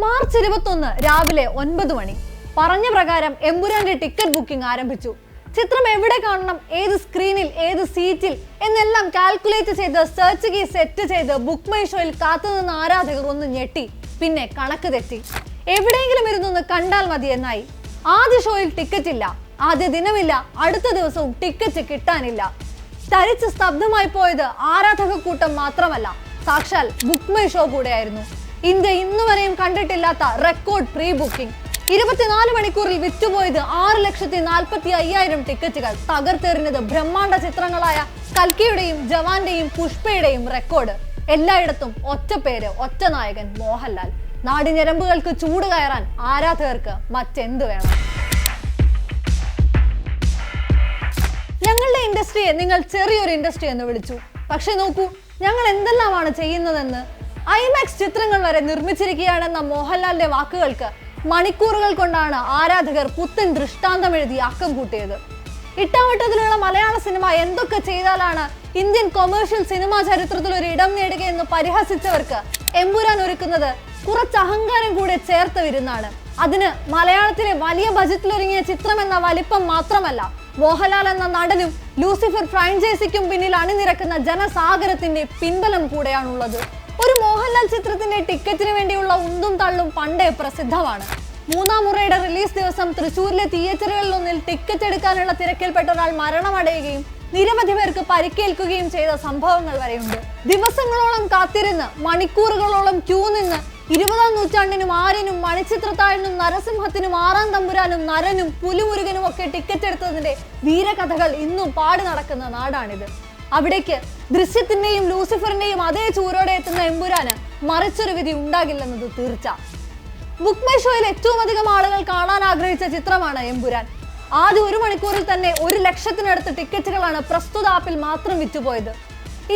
March ഇരുപത്തൊന്ന് രാവിലെ ഒൻപത് മണി. പറഞ്ഞ പ്രകാരം എമ്പുരാന്റെ ടിക്കറ്റ് ബുക്കിംഗ് ആരംഭിച്ചു. ചിത്രം എവിടെ കാണണം ഏത് സ്ക്രീനിൽ ഏത് സീറ്റിൽ എന്നെല്ലാം കാൽക്കുലേറ്റ് ചെയ്ത് സെർച്ച് കീ സെറ്റ് ചെയ്ത് ബുക്ക് മൈ ഷോയിൽ കാത്തുനിന്ന ആരാധകർ ഒന്ന് ഞെട്ടി. പിന്നെ കണക്ക് തെറ്റി. എവിടെയെങ്കിലും ഇരുന്നൊന്ന് കണ്ടാൽ മതി എന്നായി. ആദ്യ ഷോയിൽ ടിക്കറ്റ് ഇല്ല. ആദ്യ ദിനമില്ല. അടുത്ത ദിവസവും ടിക്കറ്റ് കിട്ടാനില്ല. തരിച്ച് സ്തബ്ധമായി പോയത് ആരാധക കൂട്ടം മാത്രമല്ല. സാക്ഷാൽ ബുക്ക് മൈ ഷോ കൂടെയായിരുന്നു. ഇന്ത്യ ഇന്നു വരെയും കണ്ടിട്ടില്ലാത്ത റെക്കോർഡ് പ്രീ ബുക്കിംഗ് ഇരുപത്തിനാല് മണിക്കൂറിൽ വിറ്റുപോയത് ആറ് ലക്ഷത്തി നാൽപ്പത്തി അയ്യായിരം ടിക്കറ്റുകൾ തകർത്തെറിഞ്ഞത് ബ്രഹ്മാണ്ഡ ചിത്രങ്ങളായ കൽക്കിയുടെയും ജവാന്റെയും പുഷ്പയുടെയും റെക്കോർഡ് എല്ലായിടത്തും ഒറ്റ പേര് ഒറ്റ നായകൻ മോഹൻലാൽ. നാടിഞ്ഞരമ്പുകൾക്ക് ചൂട് കയറാൻ ആരാധകർക്ക് മറ്റെന്ത് വേണം? ഞങ്ങളുടെ ഇൻഡസ്ട്രിയെ നിങ്ങൾ ചെറിയൊരു ഇൻഡസ്ട്രി എന്ന് വിളിച്ചു. പക്ഷെ നോക്കൂ ഞങ്ങൾ എന്തെല്ലാമാണ് ചെയ്യുന്നതെന്ന് ഐമാക്സ് ചിത്രങ്ങൾ വരെ നിർമ്മിച്ചിരിക്കുകയാണെന്ന മോഹൻലാലിന്റെ വാക്കുകൾക്ക് മണിക്കൂറുകൾ കൊണ്ടാണ് ആരാധകർ പുത്തൻ ദൃഷ്ടാന്തം എഴുതി അക്കം കൂട്ടിയത്. ഇട്ടാവട്ടത്തിലുള്ള മലയാള സിനിമ എന്തൊക്കെ ചെയ്താലാണ് ഇന്ത്യൻ കൊമേഴ്ഷ്യൽ സിനിമാ ചരിത്രത്തിൽ ഒരു ഇടം നേടുകയെന്ന് പരിഹസിച്ചവർക്ക് എമ്പുരാൻ ഒരുക്കുന്നത് കുറച്ച് അഹങ്കാരം കൂടെ ചേർത്ത് വിരുന്നാണ്. അതിന് മലയാളത്തിലെ വലിയ ബജറ്റിലൊരുങ്ങിയ ചിത്രം എന്ന വലിപ്പം മാത്രമല്ല മോഹൻലാൽ എന്ന നടനും ലൂസിഫർ ഫ്രാഞ്ചൈസിക്കും പിന്നിൽ അണിനിരക്കുന്ന ജനസാഗരത്തിന്റെ പിൻബലം കൂടെയാണുള്ളത്. മോഹൻലാൽ ചിത്രത്തിന്റെ ടിക്കറ്റിന് വേണ്ടിയുള്ള ഉന്തും തള്ളും പണ്ടേ പ്രസിദ്ധമാണ്. മൂന്നാം മുറയുടെ റിലീസ് ദിവസം തൃശൂരിലെ തിയേറ്ററുകളിലൊന്നിൽ ടിക്കറ്റ് എടുക്കാനുള്ള തിരക്കിൽപ്പെട്ട ഒരാൾ മരണമടയുകയും നിരവധി പേർക്ക് പരിക്കേൽക്കുകയും ചെയ്ത സംഭവങ്ങൾ വരെയുണ്ട്. ദിവസങ്ങളോളം കാത്തിരുന്ന് മണിക്കൂറുകളോളം ക്യൂ നിന്ന് ഇരുപതാം നൂറ്റാണ്ടിനും ആര്യനും മണിച്ചിത്രത്താഴനും നരസിംഹത്തിനും ആറാം തമ്പുരാനും നരനും പുലിമുരുകനും ഒക്കെ ടിക്കറ്റ് എടുത്തതിന്റെ വീരകഥകൾ ഇന്നും പാടി നടക്കുന്ന നാടാണിത്. അവിടേക്ക് ദൃശ്യത്തിന്റെയും ലൂസിഫറിന്റെയും അതേ ചൂരോടെ എത്തുന്ന എമ്പുരാന് മറിച്ചൊരു വിധി ഉണ്ടാകില്ലെന്നത് തീർച്ച. ബുക്ക് മൈ ഷോയിൽ ഏറ്റവും അധികം ആളുകൾ കാണാൻ ആഗ്രഹിച്ച ചിത്രമാണ് എമ്പുരാൻ. ആദ്യ ഒരു മണിക്കൂറിൽ തന്നെ ഒരു ലക്ഷത്തിനടുത്ത് ടിക്കറ്റുകളാണ് പ്രസ്തുത ആപ്പിൽ മാത്രം വിറ്റുപോയത്.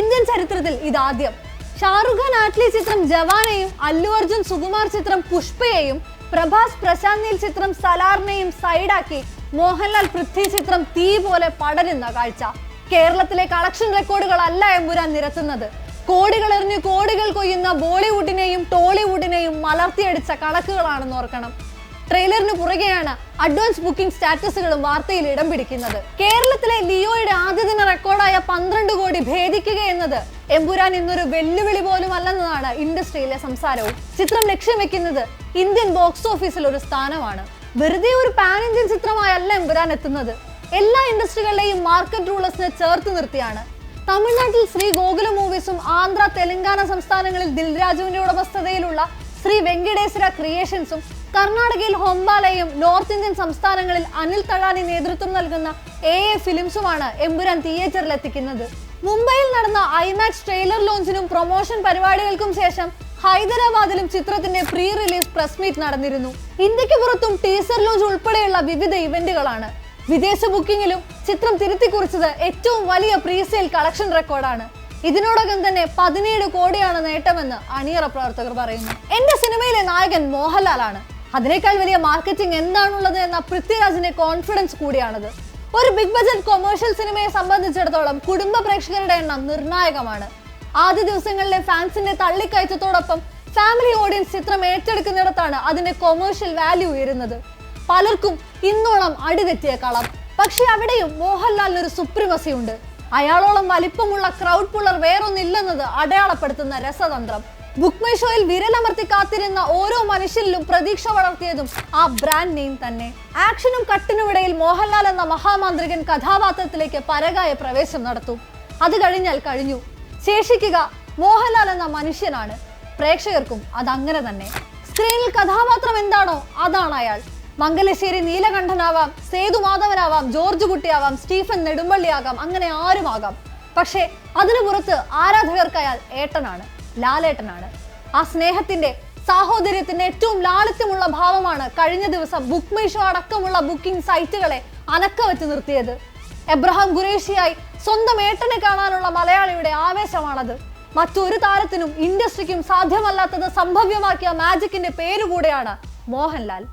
ഇന്ത്യൻ ചരിത്രത്തിൽ ഇതാദ്യം. ഷാറുഖ് ഖാൻ ആറ്റ്ലി ചിത്രം ജവാനെയും അല്ലു അർജുൻ സുകുമാർ ചിത്രം പുഷ്പയെയും പ്രഭാസ് പ്രശാന്ത് നീൽ ചിത്രം സലാറിനെയും സൈഡാക്കി മോഹൻലാൽ പൃഥ്വി ചിത്രം തീ പോലെ പടരുന്ന കാഴ്ച. കേരളത്തിലെ കളക്ഷൻ റെക്കോർഡുകളല്ല എമ്പുരാൻ നിരത്തുന്നത്. കോടികൾ എറിഞ്ഞ് കോടികൾ കൊയ്യുന്ന ബോളിവുഡിനെയും ടോളിവുഡിനെയും മലർത്തിയടിച്ച കണക്കുകളാണെന്ന് ഓർക്കണം. ട്രെയിലറിന് പുറകെയാണ് അഡ്വാൻസ് ബുക്കിംഗ് സ്റ്റാറ്റസുകളും വാർത്തയിൽ ഇടം പിടിക്കുന്നത്. കേരളത്തിലെ ലിയോയുടെ ആദ്യ ദിന റെക്കോർഡായ പന്ത്രണ്ട് കോടി ഭേദിക്കുക എന്നത് എമ്പുരാൻ ഇന്നൊരു വെല്ലുവിളി പോലും അല്ലെന്നതാണ് ഇൻഡസ്ട്രിയിലെ സംസാരവും. ചിത്രം ലക്ഷ്യം വെക്കുന്നത് ഇന്ത്യൻ ബോക്സ് ഓഫീസിൽ ഒരു സ്ഥാനമാണ്. വെറുതെ ഒരു പാൻ ഇന്ത്യൻ ചിത്രമായല്ല എമ്പുരാൻ എത്തുന്നത്. എല്ലാ ഇൻഡസ്ട്രികളുടെയും മാർക്കറ്റ് റൂളേഴ്സിനെ ചേർത്ത് നിർത്തിയാണ്. തമിഴ്നാട്ടിൽ ശ്രീ ഗോകുല മൂവീസും ആന്ധ്ര തെലങ്കാന സംസ്ഥാനങ്ങളിൽ ദിൽരാജുവിന്റെ ഉടമസ്ഥതയിലുള്ള ശ്രീ വെങ്കടേശ്വര ക്രിയേഷൻസും കർണാടകയിൽ ഹൊമ്പാലയും നോർത്ത് ഇന്ത്യൻ സംസ്ഥാനങ്ങളിൽ അനിൽ തള്ളാനി നേതൃത്വം നൽകുന്ന എ എ ഫിലിംസുമാണ് എമ്പുരാൻ തിയേറ്ററിൽ എത്തിക്കുന്നത്. മുംബൈയിൽ നടന്ന ഐമാക്സ് ട്രെയിലർ ലോഞ്ചിനും പ്രൊമോഷൻ പരിപാടികൾക്കും ശേഷം ഹൈദരാബാദിലും ചിത്രത്തിന്റെ പ്രീ റിലീസ് പ്രസ് മീറ്റ് നടന്നിരുന്നു. ഇന്ത്യയ്ക്ക് പുറത്തും ടീസർ ലോഞ്ച് ഉൾപ്പെടെയുള്ള വിവിധ ഇവന്റുകളാണ് വിദേശ ബുക്കിംഗിലും ചിത്രം തിരുത്തി കുറിച്ചത് ഏറ്റവും വലിയ പ്രീസെയിൽ കളക്ഷൻ റെക്കോർഡാണ് ഇതിനോടകം തന്നെ പതിനേഴ് കോടിയാണ് നേട്ടമെന്ന് അണിയറ പ്രവർത്തകർ പറയുന്നു. എന്റെ സിനിമയിലെ നായകൻ മോഹൻലാലാണ്. അതിനേക്കാൾ വലിയ മാർക്കറ്റിംഗ് എന്താണുള്ളത് എന്ന പൃഥ്വിരാജിന്റെ കോൺഫിഡൻസ് കൂടിയാണത്. ഒരു ബിഗ് ബജറ്റ് കൊമേഴ്ഷ്യൽ സിനിമയെ സംബന്ധിച്ചിടത്തോളം കുടുംബ പ്രേക്ഷകരുടെ എണ്ണം നിർണായകമാണ്. ആദ്യ ദിവസങ്ങളിലെ ഫാൻസിന്റെ തള്ളിക്കയറ്റത്തോടൊപ്പം ഫാമിലി ഓഡിയൻസ് ചിത്രം ഏറ്റെടുക്കുന്നിടത്താണ് അതിന്റെ കൊമേഴ്ഷ്യൽ വാല്യൂ ഉയരുന്നത്. പലർക്കും ഇന്നോളം അടിതെറ്റിയ കളം. പക്ഷെ അവിടെയും മോഹൻലാലിന് ഒരു സുപ്രിമസി ഉണ്ട്. അയാളോളം വലിപ്പമുള്ള ക്രൗഡ് പുള്ളർ വേറൊന്നില്ലെന്നത് അടയാളപ്പെടുത്തുന്ന രസതന്ത്രം. ബുക്ക് ഷോയിൽ വിരലമർത്തി കാത്തിരുന്ന ഓരോ മനുഷ്യരിലും പ്രതീക്ഷ വളർത്തിയതും ആ ബ്രാൻഡ് നെയിം തന്നെ. ആക്ഷനും കട്ടിനും ഇടയിൽ മോഹൻലാൽ എന്ന മഹാമാന്ത്രികൻ കഥാപാത്രത്തിലേക്ക് പരകായ പ്രവേശം നടത്തും. അത് കഴിഞ്ഞാൽ കഴിഞ്ഞു. ശേഷിക്കുക മോഹൻലാൽ എന്ന മനുഷ്യനാണ്. പ്രേക്ഷകർക്കും അതങ്ങനെ തന്നെ. സ്ക്രീനിൽ കഥാപാത്രം എന്താണോ അതാണ് അയാൾ. മംഗലശ്ശേരി നീലകണ്ഠനാവാം സേതു മാധവനാവാം ജോർജ് കുട്ടിയാവാം സ്റ്റീഫൻ നെടുമ്പള്ളിയാകാം അങ്ങനെ ആരുമാകാം? പക്ഷേ അതിനു പുറത്ത് ആരാധകർക്കായാൽ ഏട്ടനാണ് ലാലേട്ടനാണ്. ആ സ്നേഹത്തിന്റെ സാഹോദര്യത്തിന്റെ ഏറ്റവും ലാളിത്യമുള്ള ഭാവമാണ് കഴിഞ്ഞ ദിവസം ബുക്ക് മൈ ഷോ അടക്കമുള്ള ബുക്കിംഗ് സൈറ്റുകളെ അനക്ക വെച്ച് നിർത്തിയത്. എബ്രഹാം ഗുരേഷിയായി സ്വന്തം ഏട്ടനെ കാണാനുള്ള മലയാളിയുടെ ആവേശമാണത്. മറ്റൊരു താരത്തിനും ഇൻഡസ്ട്രിക്കും സാധ്യമല്ലാത്തത് സംഭവ്യമാക്കിയ മാജിക്കിന്റെ പേരുകൂടെയാണ് മോഹൻലാൽ.